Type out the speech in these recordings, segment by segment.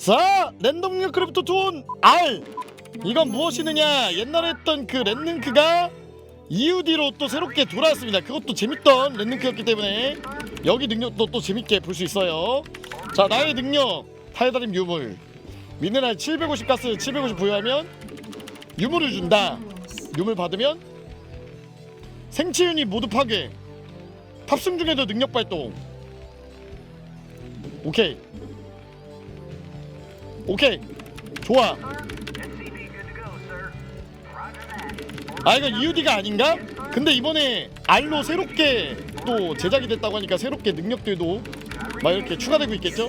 자 랜덤 크래프트 톤 R 이건 무엇이느냐? 옛날에 했던 그 랜링크가 EUD로 또 새롭게 돌아왔습니다. 그것도 재밌던 랜링크였기 때문에 여기 능력도 또 재밌게 볼 수 있어요. 자 나의 능력 탈다림 유물. 미네랄 750 가스 750 부여하면 유물을 준다. 유물 받으면 생체 유닛 모두 파괴. 탑승 중에도 능력 발동. 오케이 오케이. 좋아. 아 이건 EUD가 아닌가? 근데 이번에 R로 새롭게 또 제작이 됐다고 하니까 새롭게 능력들도 막 이렇게 추가되고 있겠죠?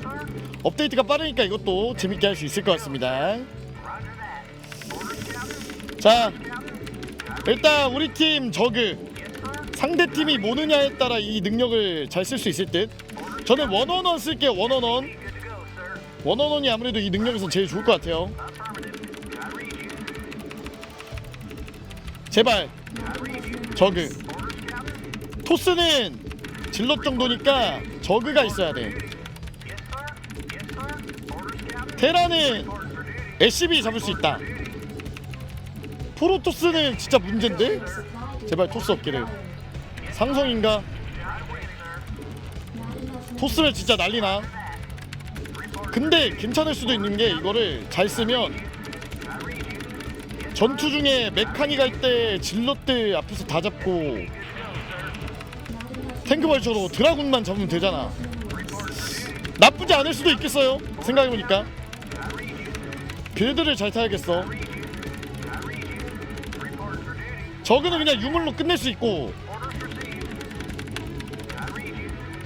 업데이트가 빠르니까 이것도 재밌게 할 수 있을 것 같습니다. 자 일단 우리 팀 저그 상대 팀이 뭐느냐에 따라 이 능력을 잘 쓸 수 있을 듯. 저는 원원원 쓸게요 원원원 원원원이 아무래도 이 능력에서 제일 좋을 것 같아요. 제발. 저그. 토스는 질럿 정도니까 저그가 있어야 돼. 테라는 SCB 잡을 수 있다. 프로토스는 진짜 문제인데? 제발 토스 없기를. 상성인가? 토스는 진짜 난리나 근데 괜찮을 수도 있는 게 이거를 잘 쓰면 전투 중에 메카닉 할때 질럿들 앞에서 다 잡고 탱크 벌처로 드라군만 잡으면 되잖아. 나쁘지 않을 수도 있겠어요 생각해보니까. 빌드를 잘 타야겠어. 저그는 그냥 유물로 끝낼 수 있고.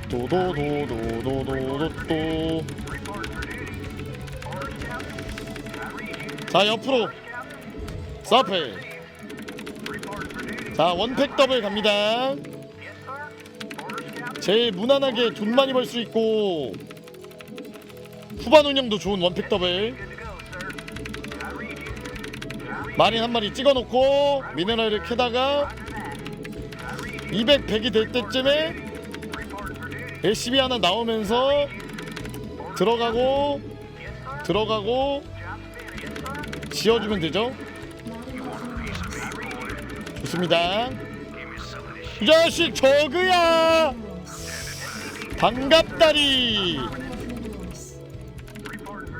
도도도도도도도 자 옆으로. 서플. 자 원팩 더블 갑니다. 제일 무난하게 돈 많이 벌 수 있고 후반 운영도 좋은 원팩 더블. 마린 한 마리 찍어놓고 미네랄을 캐다가 200, 100이 될 때쯤에 LCB 하나 나오면서 들어가고 들어가고 지어주면 되죠? 좋습니다. 이 자식 저그야! 반갑다리!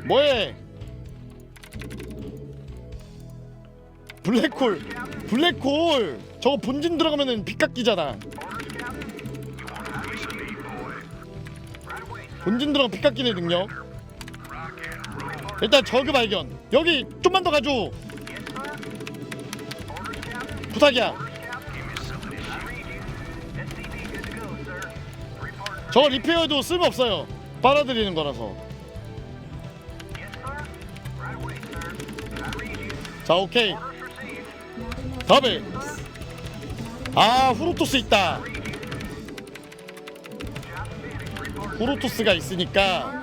뭐해? 블랙홀 블랙홀! 저거 본진 들어가면은 피 깎이잖아. 본진 들어가 피 깎이는 능력 일단 저그 발견. 여기 좀만 더 가줘. 부탁이야. 저 리페어도 쓸모없어요. 빨아들이는 거라서. 자 오케이. 더블. 아 후루토스 있다. 후루토스가 있으니까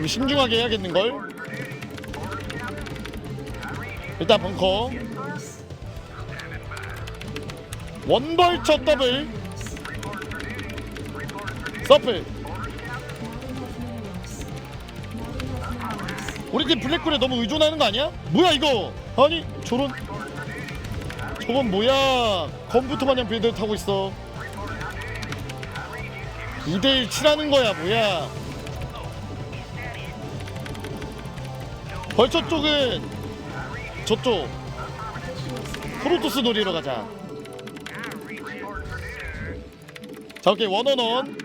좀 신중하게 해야겠는걸. 일단 벙커. 원벌처 더블. 서플. 우리 팀 블랙홀에 너무 의존하는 거 아니야? 뭐야 이거? 아니 저런. 저건 뭐야? 컴퓨터 마냥 빌드 타고 있어. 2대1 치라는 거야 뭐야 벌처 쪽은 저쪽 프로토스 노리러 가자. 자 오케이. 원원원.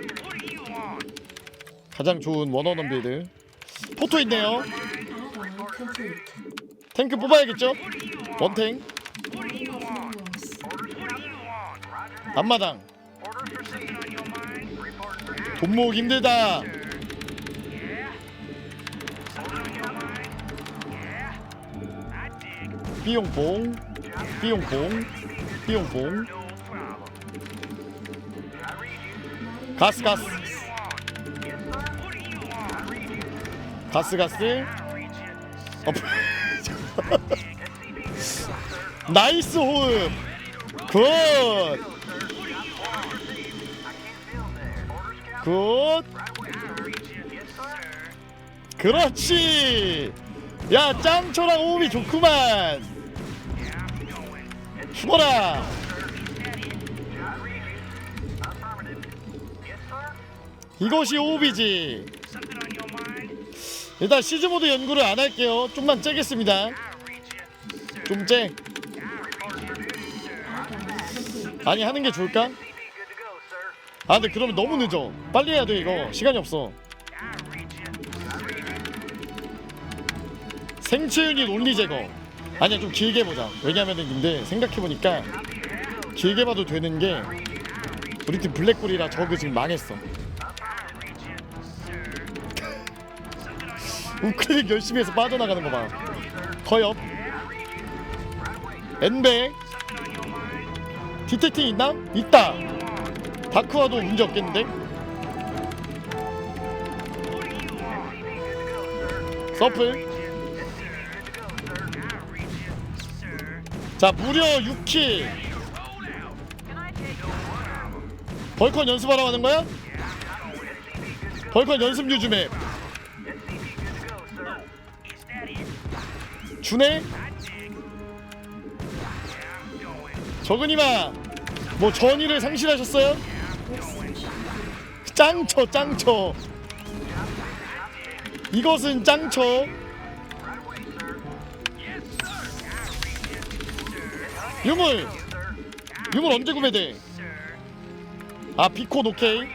가장 좋은 원원원 빌드. 포토 있네요. 탱크 뽑아야겠죠? 원탱. 앞마당. 돈 모으기 힘들다 삐용뽕 삐용뽕 삐용뽕. 가스 가스. 가스 가스. 어, 나이스 호흡. 굿. 굿. 그렇지. 야 짱초랑 호흡이 좋구만 죽어라? 이것이 호흡이지. 일단 시즈모드 연구를 안 할게요. 좀만 째겠습니다. 좀 째. 아니 하는 게 좋을까? 아 근데 그러면 너무 늦어. 빨리 해야 돼 이거. 시간이 없어. 생체 유닛 온리 제거 아니야 좀 길게 보자. 왜냐면은 근데 생각해보니까 길게 봐도 되는 게 우리 팀 블랙홀이라 저그 지금 망했어. 우클릭 열심히 해서 빠져나가는 거봐. 거엽 엔베. 디텍팅 있나? 있다. 다크와도 문제 없겠는데? 서플 자 무려 6킬 벌컨 연습하러 가는 거야? 벌컨 연습 유즈맵 주네? 저근이마 뭐 전의를 상실하셨어요? 짱쳐 짱쳐 이것은 짱쳐 유물! 유물 언제 구매돼? 아 비콘 오케이.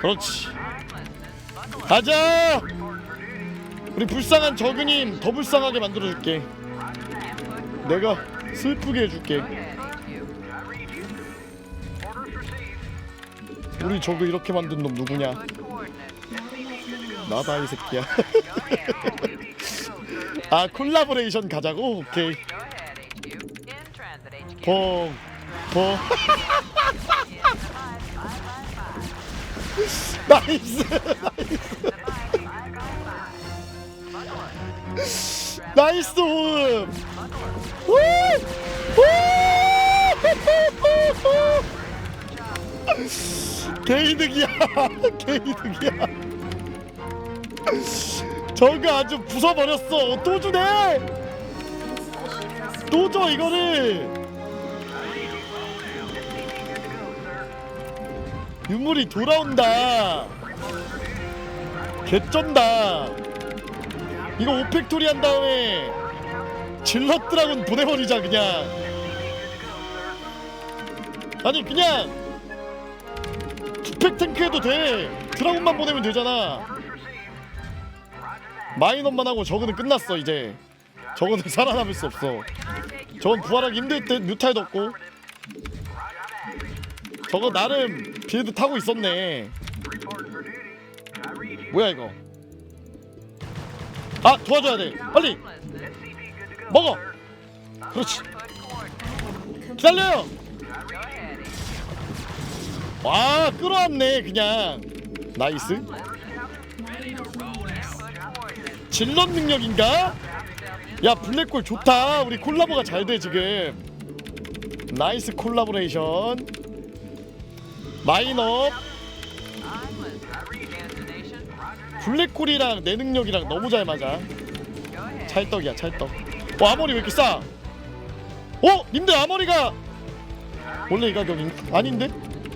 그렇지. 가자! 우리 불쌍한 저그님 더 불쌍하게 만들어줄게. 내가 슬프게 해줄게. 우리 저그 이렇게 만든 놈 누구냐? 나다 이 새끼야 아 콜라보레이션 가자고 오케이 퐁퐁 나이스 나이스 호흡 우! 우! 개이득이야 개이득이야 저거 아주 부숴버렸어. 또 주네. 또 줘 이거를. 유물이 돌아온다. 개쩐다. 이거 오펙토리 한 다음에 질럿 드라군 보내버리자 그냥. 아니 그냥 투팩 탱크 해도 돼. 드라군만 보내면 되잖아 마이너만 하고 저거는 끝났어 이제. 저거는 살아남을 수 없어. 저건 부활하기 힘들 듯 뮤탈도 없고. 저거 나름 빌드 타고 있었네. 뭐야 이거? 아 도와줘야 돼. 빨리! 먹어! 그렇지. 기다려요! 와 끌어왔네 그냥. 나이스 질럿 능력인가? 야 블랙홀 좋다 우리 콜라보가 잘 돼 지금 나이스 콜라보레이션 마인업 블랙홀이랑 내 능력이랑 너무 잘 맞아 찰떡이야 찰떡 어 아머리 왜 이렇게 싸? 어? 님들 아머리가 원래 이 가격인 아닌데?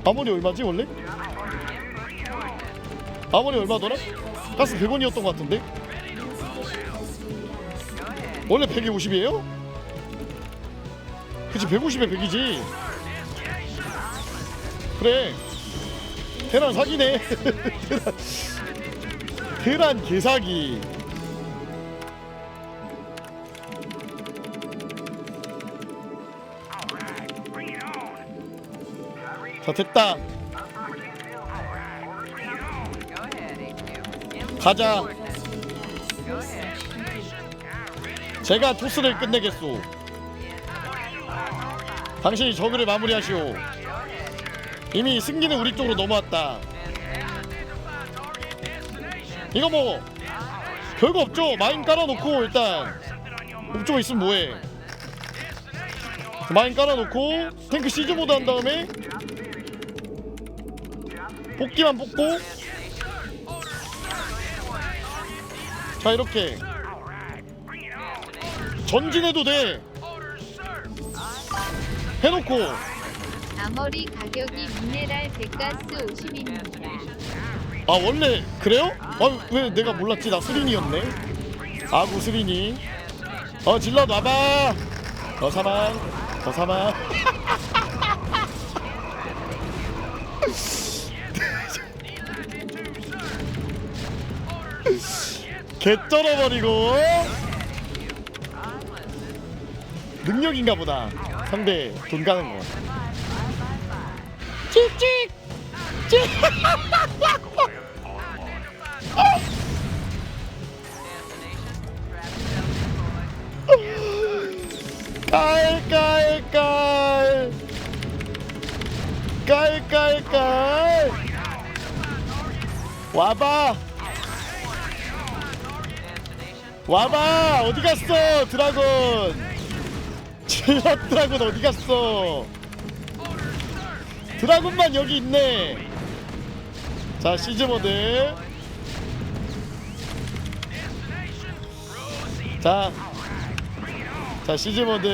아머리 얼마지 원래? 아머리 얼마더라? 가스 100원이었던 것 같은데? 원래 100에 50이에요? 그치 150에 100이지. 그래. 테란 사기네. 테란 개사기. 자 됐다. 가자 제가 토스를 끝내겠소. 당신이 저그를 마무리하시오. 이미 승기는 우리 쪽으로 넘어왔다. 이거 뭐 별거 없죠? 마인 깔아놓고 일단. 옵저버 있으면 뭐해? 마인 깔아놓고 탱크 시즈 모드 한 다음에 뽑기만 뽑고. 자 이렇게 전진해도 돼. 해놓고. 아머리 가격이 미네랄 백가스 50입니다. 아 원래 그래요? 아 왜 내가 몰랐지? 나 수린이었네. 아구 수린이. 어 질러 놔봐. 더 사망 더 사망. 개 쩔어버리고 능력인가 보다. 상대 돈 가는 거 찍찍! 찍! 깔깔깔. 깔깔깔. 와봐. 와봐. 어디 갔어 드라곤 질럿 드라곤 어디 갔어 드라곤만 여기 있네 자 시즈 모드 자, 자 시즈 모드.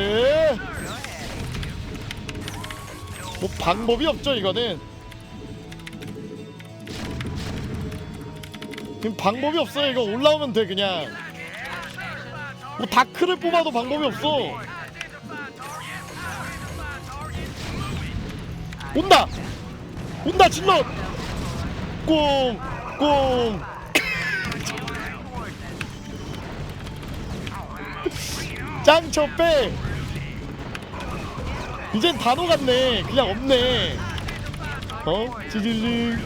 뭐 방법이 없죠 이거는. 지금 방법이 없어요 이거 올라오면 돼 그냥. 뭐 다크를 뽑아도 방법이 없어. 온다, 온다 질러. 꽁, 꽁. 짱쳐 빼 이젠 다 녹았네 그냥 없네 어? 지질링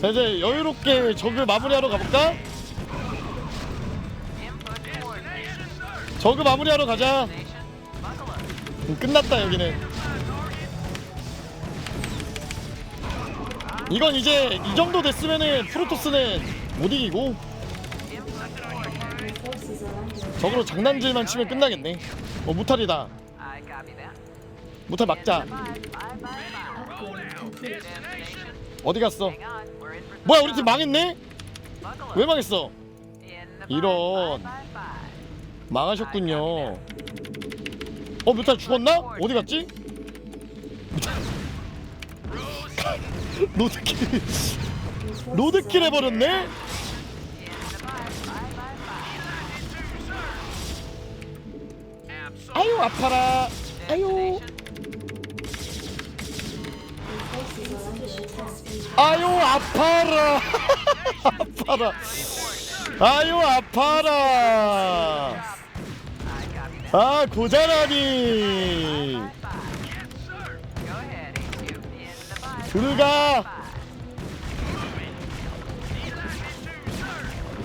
자 이제 여유롭게 저그 마무리하러 가볼까? 저그 마무리하러 가자. 음, 끝났다 여기는. 이건 이제 이 정도 됐으면은 프로토스는 못 이기고 저거로 장난질만 치면 끝나겠네. 어 무탈이다. 무탈 막자. 어디 갔어? 뭐야 우리 팀 망했네? 왜 망했어? 이런 망하셨군요. 어 무탈 죽었나? 어디 갔지? 로드킬. 로드킬 해버렸네? 아유 아파라. 아유. 아유 아파라. 아파라. 아유 아파라 아 고자라니. 들어가.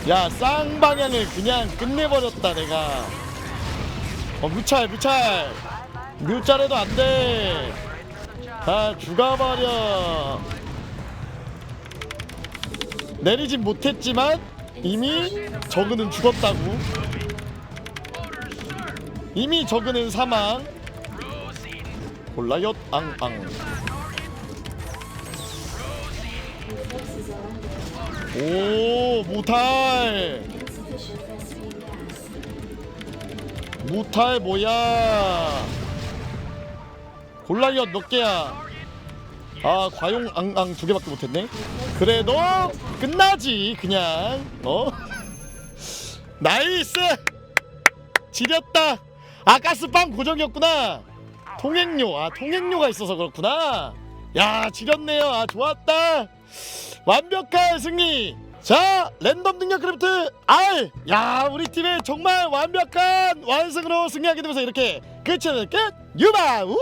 야 쌍방향을 그냥 끝내버렸다 내가. 어 뮤찰 뮤찰. 뮤찰해도 안돼. 다 죽어버려. 내리진 못했지만 이미 저그는 죽었다고 이미 저그는 사망. 골라얏 앙앙. 오 무탈. 무탈 뭐야? 골라이엇 몇 개야? 아 과용 앙앙 두 개밖에 못했네. 그래도 끝나지 그냥. 어? 나이스! 지렸다 아 가스빵 고정이었구나. 통행료. 아 통행료가 있어서 그렇구나. 야 지렸네요. 아 좋았다. 완벽한 승리. 자 랜덤 능력 크래프트 R. 야 우리 팀의 정말 완벽한 완승으로 승리하게 되면서 이렇게 끝이 끝. 유바! 우